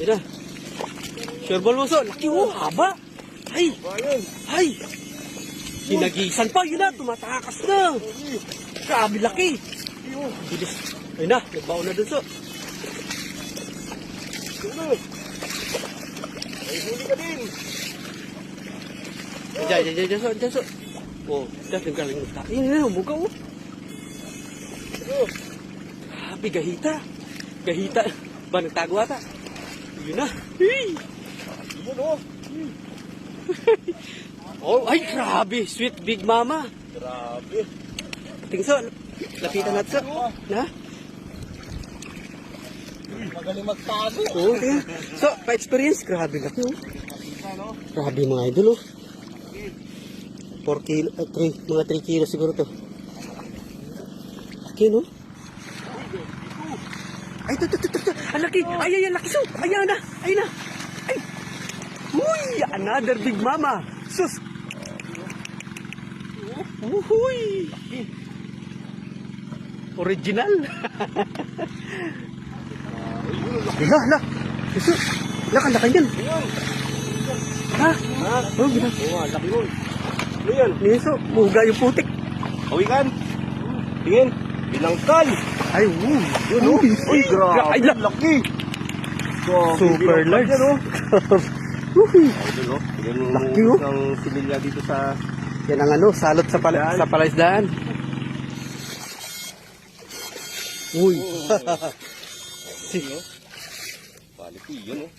Na. Sure ball mo, so. Laki oh, haba. Ay, ay. Hinagisan pa, yun na, tumatakas na. Grabe laki. Bilis. Ayun na, nagbaon na dun, so. Ay, huli ka din. Diyan, diyan, diyan, diyan, diyan, so. Oh, diyan, yung galing mo. Yun na, umugaw, oh. Grabe, gahita. Gahita. Ba, nagtago ata. Yun na. Yun o. Oh, ay, grabe. Sweet Big Mama. Grabe. Tingso, lapitan natin, so. Na? Magaling magtago. Oo, tingnan. So, pa-experience, grabe oh. Ano? Grabe mga idol, oh. 4 kilo, uh, 3, mga 3 kilo siguro to. Laki, no? Ay, ito, ito, ito, laki. Ay, ay, ang laki, so. Ayan na. Ay na. Ay. Uy, another big mama. Sus. Uhuy. Original. Hala, hala. Sus. Laka-laka yan. Ayun. Ha? Ha? Oh, gina. Nga, laki nun. Ano yan? Niso, muga yung putik. Hawikan. Tingin. Binangkal. Ay, woo. Yun o. Uy, grabe. Ay, laki. Grabe, Super large. yan, oh. Oh. Yan yung Laki, oh. isang similya dito sa... Yan ang ano, salot sa, pala, sa palaisdaan. Uy. Quality, yun, oh.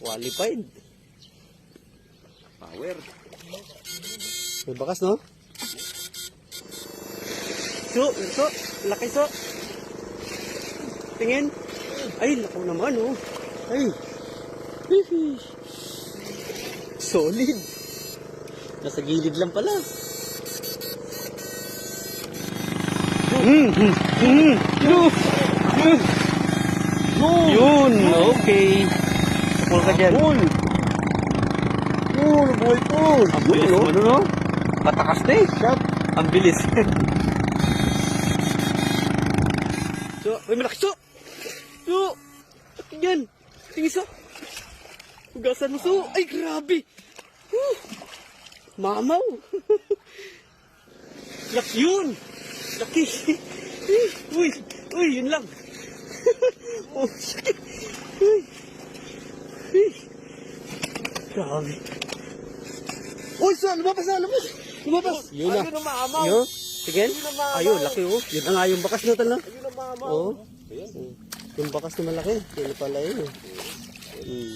Qualified. Power. May bakas, no? So, so, laki so. Tingin. Ay, lako naman, oh. Ay. Solid. Nasa gilid lang pala. Hmm, hmm, hmm. Yun. Yun, okay. Sapul ka dyan. Pool. Pool, boy, pool. Ang bilis mo, ano, no? Patakas na eh. Shot. Ang bilis. so, may malaki. So, yan. Tingin so. Hugasan mo so. Ay, grabe. Whew. Mamaw. Laki yun. Laki. uy, uy, yun lang. oh, shit. Uy. Uy. Grabe. Uy, sa, lumabas na, lumabas. Lumabas. Yun na. Ayun ang maamaw. Yun. Sige. Ayun laki oh. Yun na nga yung bakas na tala. Ayun ang maamaw. Oo. Ayan. Yung bakas na malaki. Yun pala yun eh. Mm.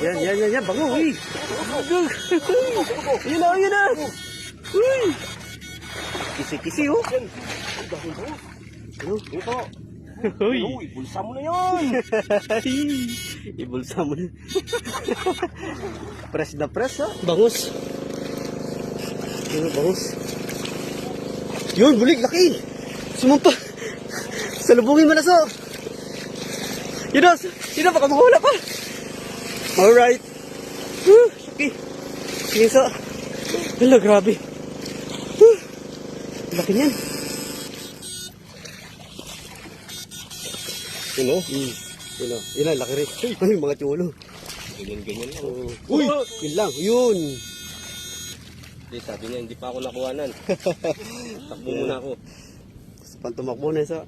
Yan, yan, yan, yan. Bango, uy. yun na, yun na. Uy. Kisi-kisi oh. Yan. Ano? Ito. Uy. Uy, bulsa mo na yan. Ibulsa mo na. press na press ha. Bangus. Yun, bangus. Yun, bulig, laki. Sumampa. Salubungin mo na so. Yun yun baka makawala pa. Alright. Whew, laki. Sige so. Hala, grabe. Whew. Laki niyan. Yun o. Mm. Yun o. Yun na, laki rin. Ay, mga chulo. Ganyan-ganyan lang. Oo. Uy! Yun lang, yun. Hindi, sabi niya, hindi pa ako nakuhanan. Takbo muna ako. Gusto pang tumakbo na isa.